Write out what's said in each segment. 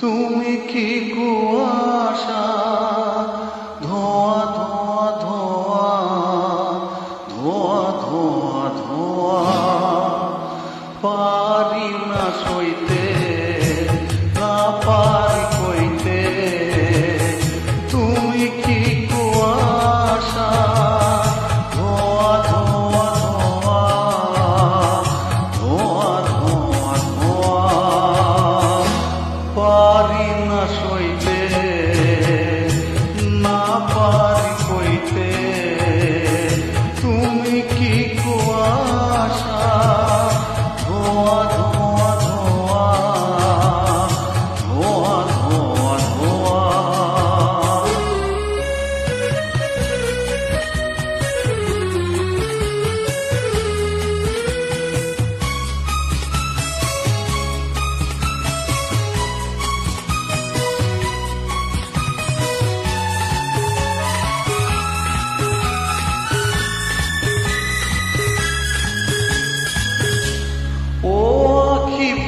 তুমি কি কুয়াশা? ধোয়া ধোয়া ধোয়া ধোয়া ধোয়া ধোয়া।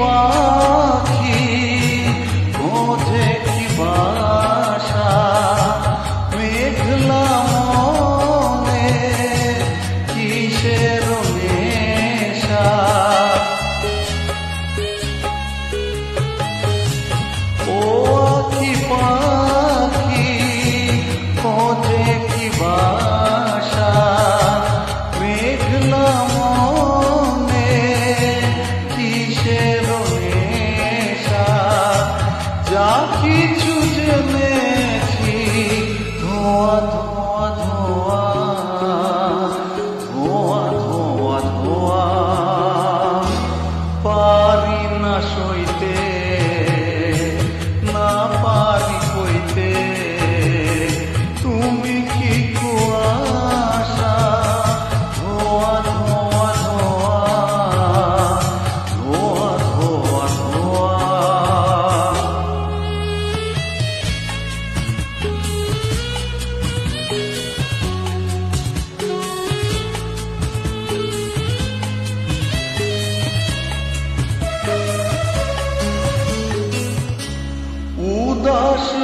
我